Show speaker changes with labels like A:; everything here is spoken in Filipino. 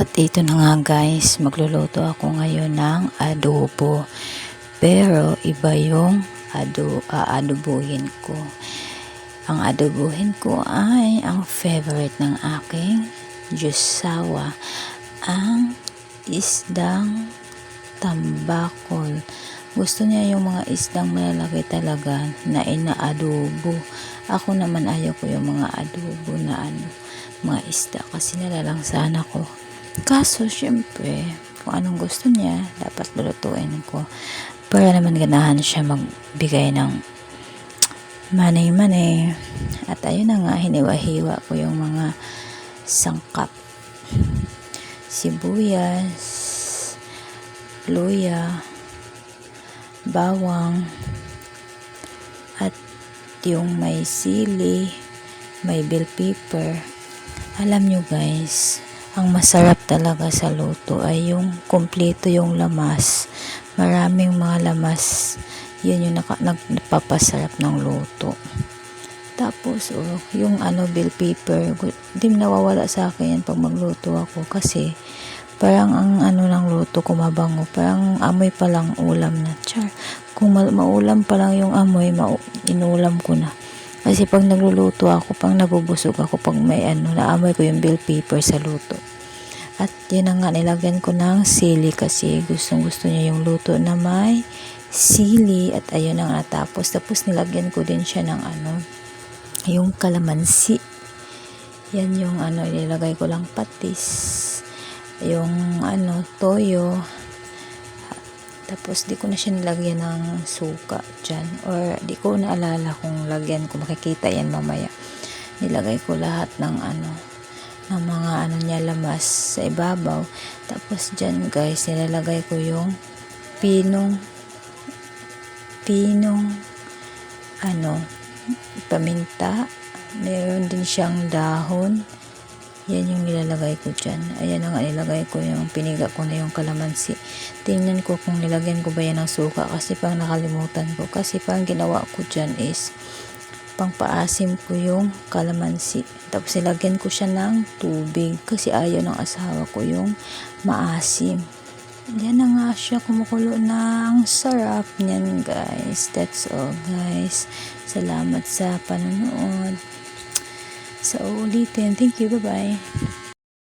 A: At ito na nga guys, magluluto ako ngayon ng adobo. Pero iba yung ado, aadobuhin ko. Ang adobuhin ko ay ang favorite ng aking Diyosawa, ang isdang tambakol. Gusto niya yung mga isdang malalaki talaga na inaadobo. Ako naman ayaw ko yung mga adobo na ano, mga isda kasi nalalangsahan ako. Kaso, syempre, kung anong gusto niya, dapat lulutuin ko. Para naman ganahan siya magbigay ng money-money. At ayun na nga, hiniwa-hiwa ko yung mga sangkap. Sibuyas, luya, bawang, at yung may sili, may bell pepper. Alam nyo guys, ang masarap talaga sa luto ay yung kumpleto yung lamas. Maraming mga lamas. Yun yung naka, nagpapasarap ng luto. Tapos, oh, yung ano, bell pepper, hindi nawawala sa akin yan pag magluto ako kasi parang ang ano ng luto ko mabango. Parang amoy pa lang ulam na. Char, kung ma- maulam pa lang yung amoy, ma- inulam ko na. Kasi pag nagluluto ako, pang nabubusog ako, pag may ano, naamoy ko yung bell pepper sa luto. At yun na nga, nilagyan ko ng sili kasi gustong gusto niya yung luto na may sili. At ayun na nga, tapos, tapos nilagyan ko din siya ng ano, yung kalamansi. Yan yung ano, nilagay ko lang patis. Yung ano, toyo. Tapos di ko na siya nilagyan ng suka dyan. Or di ko naalala kung lagyan ko. Makikita yan mamaya. Nilagay ko lahat ng ano, ng mga ano niya lamas sa ibabaw. Tapos dyan guys, nilalagay ko yung pinong pinong ano, paminta. Meron din siyang dahon. Yan yung nilalagay ko dyan. Ayan na nga, nilagay ko yung piniga ko na yung kalamansi. Tingnan ko kung nilagyan ko ba yan ng suka kasi pang nakalimutan ko. Kasi pang ginawa ko dyan is pang paasim ko yung kalamansi. Tapos nilagyan ko siya ng tubig kasi ayaw ng asawa ko yung maasim. Yan na nga siya kumukulo na ang sarap niyan guys. That's all guys. Salamat sa panonood. Sa ulitin. Thank you. Bye-bye.